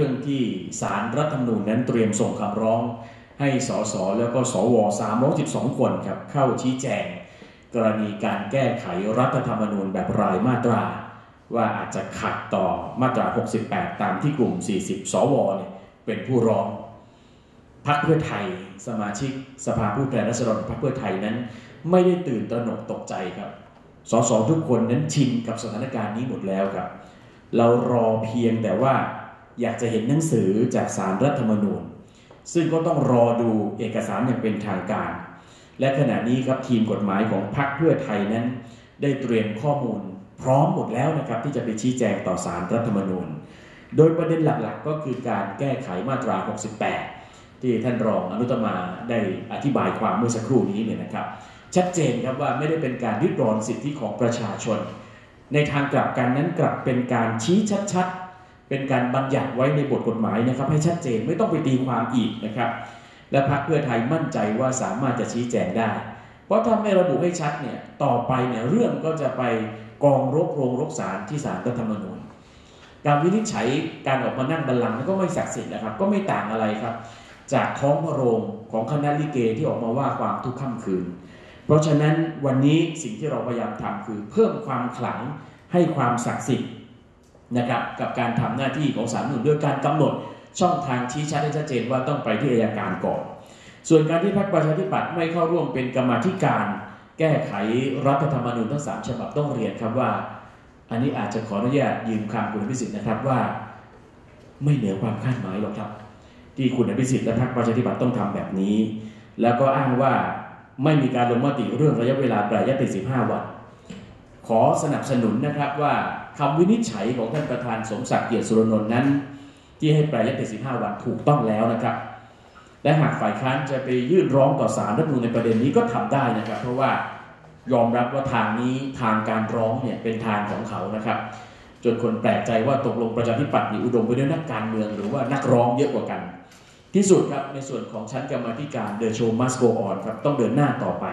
รื่องที่สารรัฐธรรมนูญนั้นเตรียมส่งคำร้อง ให้สสแล้วก็สว312 คนครับเข้าชี้แจง กรณีการแก้ไขรัฐธรรมนูญแบบรายมาตรา ว่าอาจจะขัดต่อมาตรา 68 ตามที่กลุ่ม 40 สวเนี่ยเป็นผู้ร้องพักเพื่อไทย สมาชิกสภาผู้แทนราษฎรพักเพื่อไทยนั้น ไม่ได้ตื่นตระหนกตกใจครับสสทุกคนนั้นชินกับสถานการณ์นี้หมดแล้วครับ เรารอเพียงแต่ว่า อยากจะเห็นหนังสือจากสารรัฐธรรมนูญ ซึ่งก็ต้องรอดูเอกสารอย่างเป็นทางการ และขณะนี้ครับทีมกฎหมายของพรรคเพื่อไทยนั้น ได้เตรียมข้อมูล พร้อมหมดแล้วนะครับที่จะไปชี้แจงต่อสารรัฐธรรมนูญ โดยประเด็นหลักๆ ก็คือการแก้ไขมาตรา 68 ที่ท่านรองอนุตมาได้อธิบายความเมื่อสักครู่นี้เนี่ยนะครับ ชัดเจนครับว่าไม่ได้เป็นการริดรอนสิทธิของประชาชน ในทางกลับกันนั้นกลับเป็นการชี้ชัดๆ เป็นการบัญญัติไว้ในบทกฎหมายนะครับ ให้ชัดเจนไม่ต้องไปตีความอีกนะครับ และพรรคเพื่อไทยมั่นใจว่าสามารถจะชี้แจงได้ เพราะถ้าไม่ระบุให้ชัดเนี่ยต่อไปเนี่ยเรื่องก็จะไปกองรบโรงรบศาลที่ศาลรัฐธรรมนูญการวินิจฉัยการออกมานั่งบัลลังก์นั้นก็ไม่ศักดิ์สิทธิ์นะครับ ก็ไม่ต่างอะไรครับ จากท้องพระโรงของคณะลิเกที่ออกมาว่าความทุกค่ำคืน เพราะฉะนั้นวันนี้สิ่งที่เราพยายามทำคือเพิ่มความขลังให้ความศักดิ์สิทธิ์ นะครับกับการทำหน้าที่ของศาลรัฐธรรมนูญด้วยการกำหนดช่องทางชี้ชัดให้ชัดเจนว่าต้องไปที่อัยการก่อน ส่วนการที่พรรคประชาธิปัตย์ไม่เข้าร่วมเป็นกรรมธิการ แก้ไขรัฐธรรมนูญทั้งสามฉบับต้องเรียนครับว่า อันนี้อาจจะขออนุญาตยืมคำคุณพิสิทธิ์นะครับว่า ไม่เหนือความคาดหมายหรอกครับ ที่คุณอภิสิทธิ์และพรรคประชาธิปัตย์ต้องทำแบบนี้ แล้วก็อ้างว่าไม่มีการลงมติเรื่องระยะเวลาแปรยติ 15 วัน ขอสนับสนุนนะครับว่าคำวินิจฉัยของท่านประธานสมศักดิ์เกียรติสุรนนท์นั้น ที่ให้แปรยติ15 วันถูกต้องแล้วนะครับ และหากฝ่ายค้านจะไปยื่นร้องต่อศาลรัฐมนูญในประเด็นนี้ก็ทำได้นะครับ เพราะว่ายอมรับว่าทางนี้ทางการร้องเนี่ยเป็นทางของเขานะครับ จนคนแปลกใจว่าตกลงประชาธิปัตย์นี่อุดมไปด้วยนักการเมืองหรือว่านักร้องเยอะกว่ากัน ที่สุดครับในส่วนของชั้นกรรมธิการ The Show Must Go On ครับต้องเดินหน้าต่อไป